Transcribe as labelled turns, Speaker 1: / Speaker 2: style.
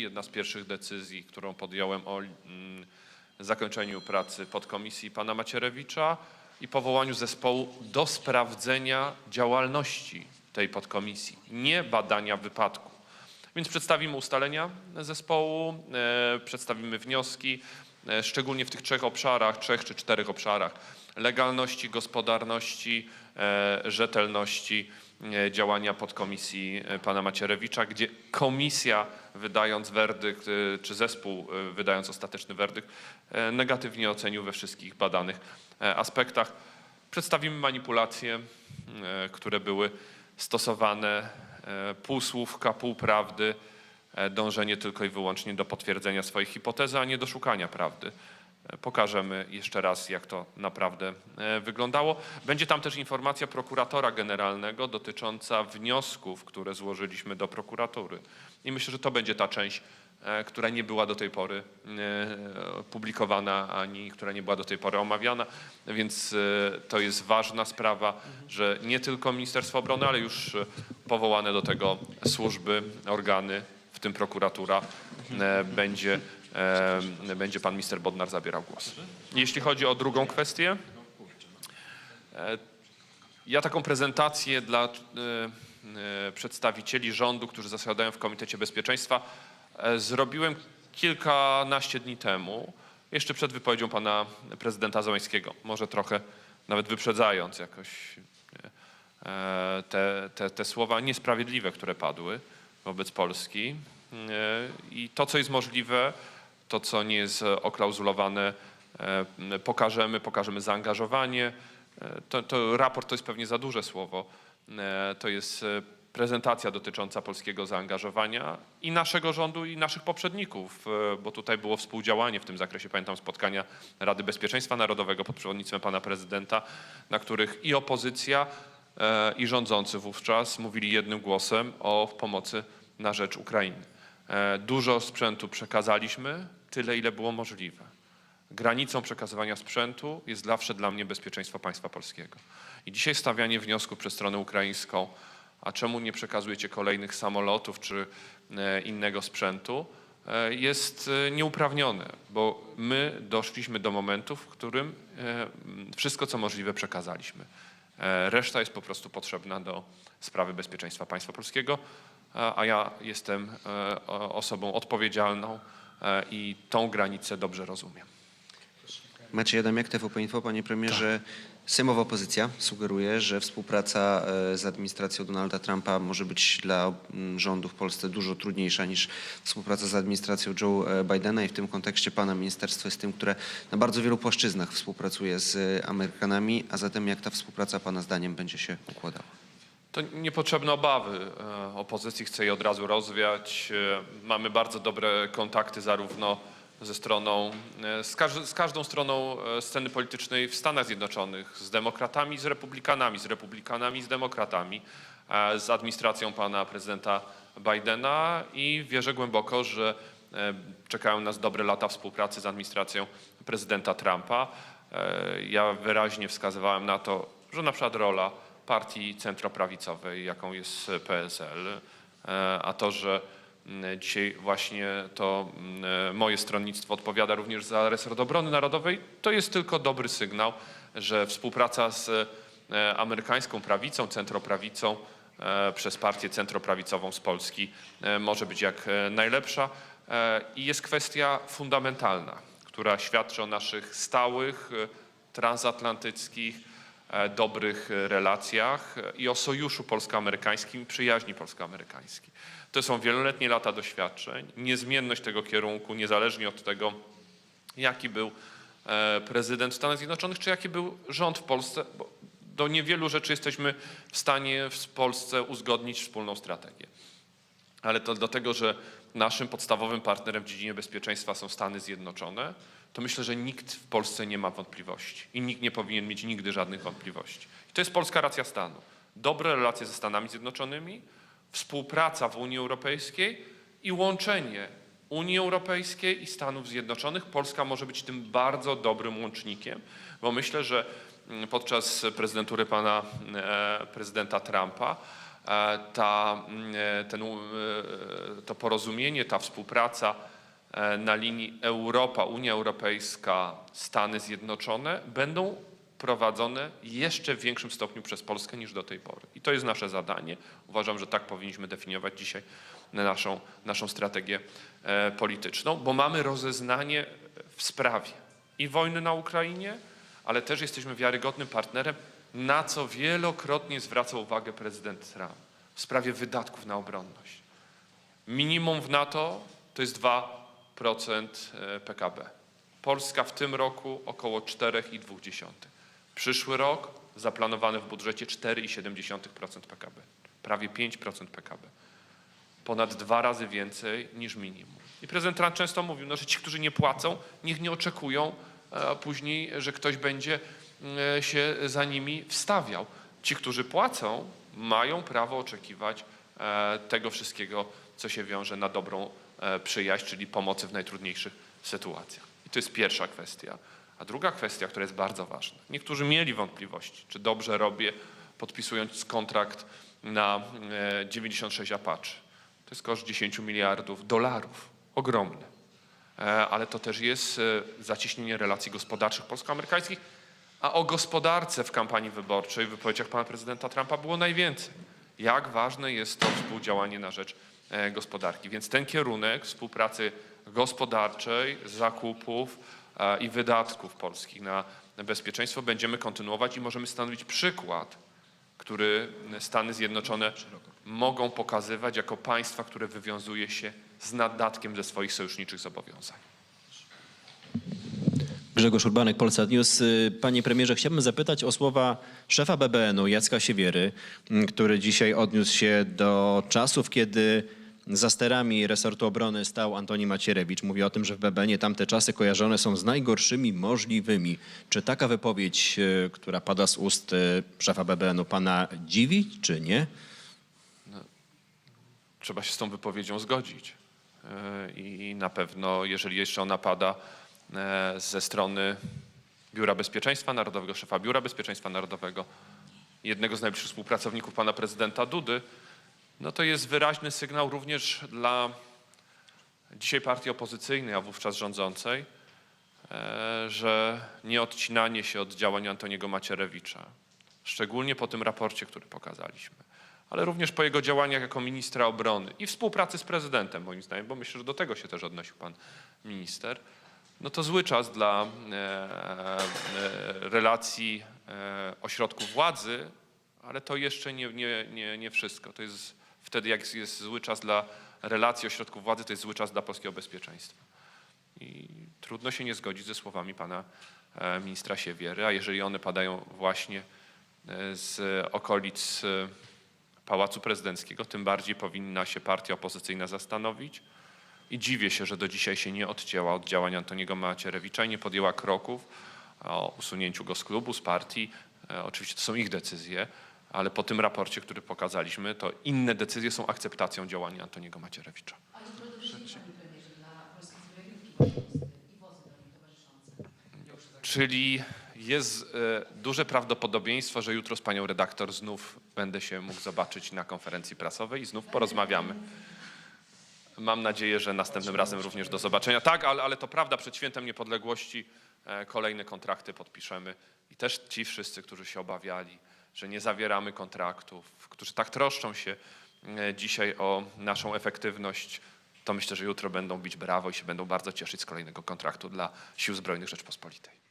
Speaker 1: Jedna z pierwszych decyzji, którą podjąłem o mm, zakończeniu pracy podkomisji pana Macierewicza i powołaniu zespołu do sprawdzenia działalności tej podkomisji, nie badania wypadku. Więc przedstawimy ustalenia zespołu, e, przedstawimy wnioski, e, szczególnie w tych trzech obszarach, trzech czy czterech obszarach legalności, gospodarności, e, rzetelności działania podkomisji pana Macierewicza, gdzie komisja wydając werdykt, czy zespół wydając ostateczny werdykt, negatywnie ocenił we wszystkich badanych aspektach. Przedstawimy manipulacje, które były stosowane, półsłówka, półprawdy, e, dążenie tylko i wyłącznie do potwierdzenia swojej hipotezy, a nie do szukania prawdy. E, Pokażemy jeszcze raz, jak to naprawdę e, wyglądało. Będzie tam też informacja prokuratora generalnego dotycząca wniosków, które złożyliśmy do prokuratury. I myślę, że to będzie ta część, e, która nie była do tej pory e, publikowana, ani która nie była do tej pory omawiana, więc e, to jest ważna sprawa, że nie tylko Ministerstwo Obrony, ale już e, powołane do tego służby, organy, w tym prokuratura, e, będzie, e, będzie pan minister Bodnar zabierał głos. Jeśli chodzi o drugą kwestię, e, ja taką prezentację dla e, e, przedstawicieli rządu, którzy zasiadają w Komitecie Bezpieczeństwa, e, zrobiłem kilkanaście dni temu, jeszcze przed wypowiedzią pana prezydenta Załęckiego, może trochę nawet wyprzedzając jakoś e, te, te, te słowa niesprawiedliwe, które padły wobec Polski. E, I to, co jest możliwe, to, co nie jest oklauzulowane, e, pokażemy, pokażemy zaangażowanie. E, To, to raport to jest pewnie za duże słowo. E, To jest e, prezentacja dotycząca polskiego zaangażowania i naszego rządu, i naszych poprzedników, e, bo tutaj było współdziałanie w tym zakresie. Pamiętam spotkania Rady Bezpieczeństwa Narodowego pod przewodnictwem pana prezydenta, na których i opozycja, e, i rządzący wówczas mówili jednym głosem o pomocy na rzecz Ukrainy. E, Dużo sprzętu przekazaliśmy, tyle ile było możliwe. Granicą przekazywania sprzętu jest zawsze dla mnie bezpieczeństwo państwa polskiego. I dzisiaj stawianie wniosku przez stronę ukraińską, a czemu nie przekazujecie kolejnych samolotów czy e, innego sprzętu, e, jest e, nieuprawnione, bo my doszliśmy do momentu, w którym wszystko co możliwe przekazaliśmy. Reszta jest po prostu potrzebna do sprawy bezpieczeństwa państwa polskiego, a ja jestem osobą odpowiedzialną i tą granicę dobrze rozumiem.
Speaker 2: Maciej Adamiak, TVP Info. Panie premierze, sejmowa opozycja sugeruje, że współpraca e, z administracją Donalda Trumpa może być dla mm, rządu w Polsce dużo trudniejsza niż współpraca z administracją Joe e, Bidena i w tym kontekście pana ministerstwo jest tym, które na bardzo wielu płaszczyznach współpracuje z Amerykanami, a zatem jak ta współpraca pana zdaniem będzie się układała?
Speaker 1: To niepotrzebne obawy. E, Opozycji chce je od razu rozwiać. Mamy bardzo dobre kontakty zarówno ze stroną, e, z, każ- z każdą stroną e, sceny politycznej w Stanach Zjednoczonych, z demokratami, z republikanami, z republikanami, z demokratami, e, z administracją pana prezydenta Bidena i wierzę głęboko, że czekają nas dobre lata współpracy z administracją prezydenta Trumpa. Ja wyraźnie wskazywałem na to, że na przykład rola partii centroprawicowej, jaką jest PSL, a to, że dzisiaj właśnie to mm, moje stronnictwo odpowiada również za resort obrony narodowej, to jest tylko dobry sygnał, że współpraca z e, amerykańską prawicą, centroprawicą e, przez partię centroprawicową z Polski e, może być jak e, najlepsza. E, I jest kwestia fundamentalna, która świadczy o naszych stałych, e, transatlantyckich, e, dobrych e, relacjach e, i o sojuszu polsko-amerykańskim, przyjaźni polsko-amerykańskiej. To są wieloletnie lata doświadczeń, niezmienność tego kierunku, niezależnie od tego, jaki był e, prezydent Stanów Zjednoczonych, czy jaki był rząd w Polsce, bo do niewielu rzeczy jesteśmy w stanie w Polsce uzgodnić wspólną strategię. Ale to dlatego, że naszym podstawowym partnerem w dziedzinie bezpieczeństwa są Stany Zjednoczone, to myślę, że nikt w Polsce nie ma wątpliwości i nikt nie powinien mieć nigdy żadnych wątpliwości. I to jest polska racja stanu. Dobre relacje ze Stanami Zjednoczonymi, współpraca w Unii Europejskiej i łączenie Unii Europejskiej i Stanów Zjednoczonych. Polska może być tym bardzo dobrym łącznikiem, bo myślę, że mm, podczas prezydentury pana e, prezydenta Trumpa e, ta, mm, e, ten, to porozumienie, ta współpraca na linii Europa, Unia Europejska, Stany Zjednoczone będą prowadzone jeszcze w większym stopniu przez Polskę niż do tej pory. I to jest nasze zadanie. Uważam, że tak powinniśmy definiować dzisiaj naszą, naszą strategię e, polityczną, bo mamy rozeznanie w sprawie i wojny na Ukrainie, ale też jesteśmy wiarygodnym partnerem, na co wielokrotnie zwracał uwagę prezydent Trump w sprawie wydatków na obronność. Minimum w NATO to jest 2% PKB. Polska w tym roku około 4,2. Przyszły rok zaplanowany w budżecie 4,7% PKB. Prawie 5% PKB. Ponad dwa razy więcej niż minimum. I prezydent Trump często mówił, no, że ci, którzy nie płacą, niech nie oczekują e, później, że ktoś będzie e, się za nimi wstawiał. Ci, którzy płacą, mają prawo oczekiwać e, tego wszystkiego, co się wiąże na dobrą e, przyjaźń, czyli pomocy w najtrudniejszych sytuacjach. I to jest pierwsza kwestia. A druga kwestia, która jest bardzo ważna. Niektórzy mieli wątpliwości, czy dobrze robię, podpisując kontrakt na e, 96 Apache. To jest koszt 10 miliardów dolarów. Ogromny. E, Ale to też jest e, zacieśnienie relacji gospodarczych polsko-amerykańskich, a o gospodarce w kampanii wyborczej, w wypowiedziach pana prezydenta Trumpa było najwięcej. Jak ważne jest to współdziałanie na rzecz e, gospodarki. Więc ten kierunek współpracy gospodarczej, zakupów e, i wydatków polskich na bezpieczeństwo będziemy kontynuować i możemy stanowić przykład, który Stany Zjednoczone mogą pokazywać jako państwa, które wywiązuje się z nadatkiem ze swoich sojuszniczych zobowiązań.
Speaker 3: Grzegorz Urbanek, Polsat News. Y, Panie premierze, chciałbym zapytać o słowa szefa BBN-u Jacka Siewiery, który dzisiaj odniósł się do czasów, kiedy za sterami resortu obrony stał Antoni Macierewicz. Mówi o tym, że w BBN-ie tamte czasy kojarzone są z najgorszymi możliwymi. Czy taka wypowiedź, y, która pada z ust y, szefa BBN-u pana dziwi, czy nie?
Speaker 1: Trzeba się z tą wypowiedzią zgodzić. E, I na pewno, jeżeli jeszcze ona pada e, ze strony Biura Bezpieczeństwa Narodowego, szefa Biura Bezpieczeństwa Narodowego, jednego z najbliższych współpracowników pana prezydenta Dudy, no to jest wyraźny sygnał również dla dzisiaj partii opozycyjnej, a wówczas rządzącej, e, że nieodcinanie się od działań Antoniego Macierewicza, szczególnie po tym raporcie, który pokazaliśmy, ale również po jego działaniach jako ministra obrony i współpracy z prezydentem, moim zdaniem, bo myślę, że do tego się też odnosił pan minister, no to zły czas dla e, e, relacji ośrodków władzy, ale to jeszcze nie, nie, nie, nie wszystko. To jest wtedy, jak jest zły czas dla relacji ośrodków władzy, to jest zły czas dla polskiego bezpieczeństwa. I trudno się nie zgodzić ze słowami pana e, ministra Siewiery, a jeżeli one padają właśnie e, z okolic e, Pałacu Prezydenckiego, tym bardziej powinna się partia opozycyjna zastanowić. I dziwię się, że do dzisiaj się nie odcięła od działań Antoniego Macierewicza i nie podjęła kroków o usunięciu go z klubu, z partii. Oczywiście to są ich decyzje, ale po tym raporcie, który pokazaliśmy, to inne decyzje są akceptacją działania Antoniego Macierewicza.
Speaker 4: Ale jutro dożyli, panie premierze, dla polskiej zbrojeniówki województwej i wozy do niej towarzyszące.
Speaker 1: Czyli jest e, duże prawdopodobieństwo, że jutro z panią redaktor znów będę się mógł zobaczyć na konferencji prasowej i znów porozmawiamy. Mam nadzieję, że następnym razem również do zobaczenia. Tak, ale, ale to prawda, przed świętem niepodległości e, kolejne kontrakty podpiszemy i też ci wszyscy, którzy się obawiali, że nie zawieramy kontraktów, którzy tak troszczą się e, dzisiaj o naszą efektywność, to myślę, że jutro będą bić brawo i się będą bardzo cieszyć z kolejnego kontraktu dla Sił Zbrojnych Rzeczpospolitej.